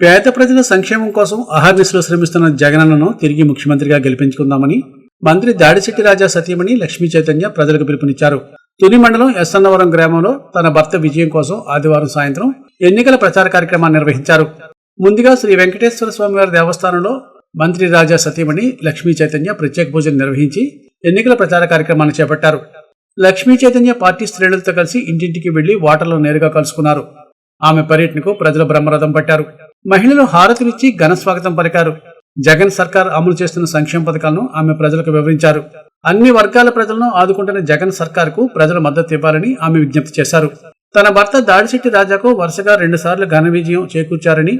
పేద ప్రజల సంక్షేమం కోసం అహర్నిశలు శ్రమిస్తున్న జగనన్నను తిరిగి ముఖ్యమంత్రిగా గెలిపించుకుందామని మంత్రి దాడిశెట్టి రాజా సతీమణి లక్ష్మీ చైతన్య ప్రజలకు పిలుపునిచ్చారు. తుని మండలం ఎస్సన్నవరం గ్రామంలో తన భర్త విజయం కోసం ఆదివారం సాయంత్రం ఎన్నికల ప్రచార కార్యక్రమాన్ని నిర్వహించారు. ముందుగా శ్రీ వెంకటేశ్వర స్వామివారి దేవస్థానంలో మంత్రి రాజా సతీమణి లక్ష్మీ చైతన్య ప్రత్యేక పూజలు నిర్వహించి ఎన్నికల ప్రచార కార్యక్రమాన్ని చేపట్టారు. లక్ష్మీ చైతన్య పార్టీ శ్రేణులతో కలిసి ఇంటింటికి వెళ్ళి ఓటర్లు నేరుగా కలుసుకున్నారు. ఆమె పర్యటనకు ప్రజలు బ్రహ్మరథం పట్టారు. మహిళలు హారతులిచ్చి ఘన స్వాగతం పలికారు. జగన్ సర్కార్ అమలు చేస్తున్న సంక్షేమ పథకాలను ఆమె ప్రజలకు వివరించారు. అన్ని వర్గాల ప్రజలను ఆదుకుంటున్న జగన్ సర్కార్కు ప్రజలు మద్దతు ఇవ్వాలని ఆమె విజ్ఞప్తి చేశారు. తన భర్త దాడిశెట్టి రాజాకు వరుసగా రెండుసార్లు ఘన విజయం చేకూర్చారని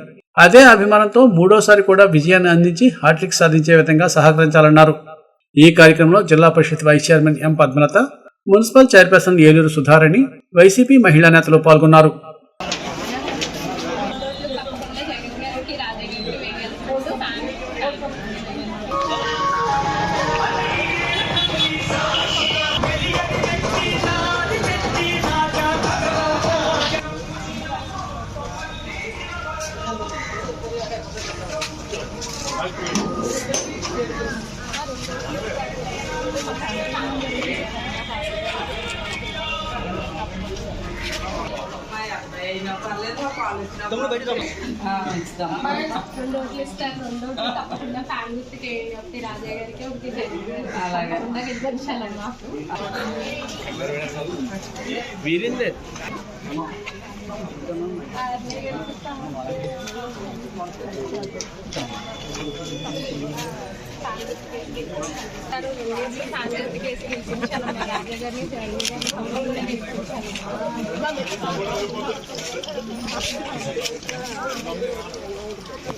అదే అభిమానంతో మూడోసారి కూడా విజయాన్ని అందించి హాట్రిక్ సాధించే విధంగా సహకరించాలన్నారు. ఈ కార్యక్రమంలో Zilla Parishad vice chairman M Padmalatha municipal chairperson Eluru Sudharani YCP మహిళా నేతలు పాల్గొన్నారు. ఇంటికి ఓట్లు ఇస్తారు రెండు ఓట్లు తప్పకుండా గుర్తుకి ఒకటి రాజయ్య గారికి ఒకటి జగన్ గారికి తప్పకుండా గెలిపించాలండి మాకు ఆర్మీ గెలిపిస్తాము. ఫ్యాన్ గుర్తుకి గెలిపించారు. రెండు ఓట్లు ఫ్యాన్ గుర్తుకి వేసి గెలిపించాలమ్మా. రాజయ్య గారిని జగన్ గారిని తప్పకుండా గెలిపించాలి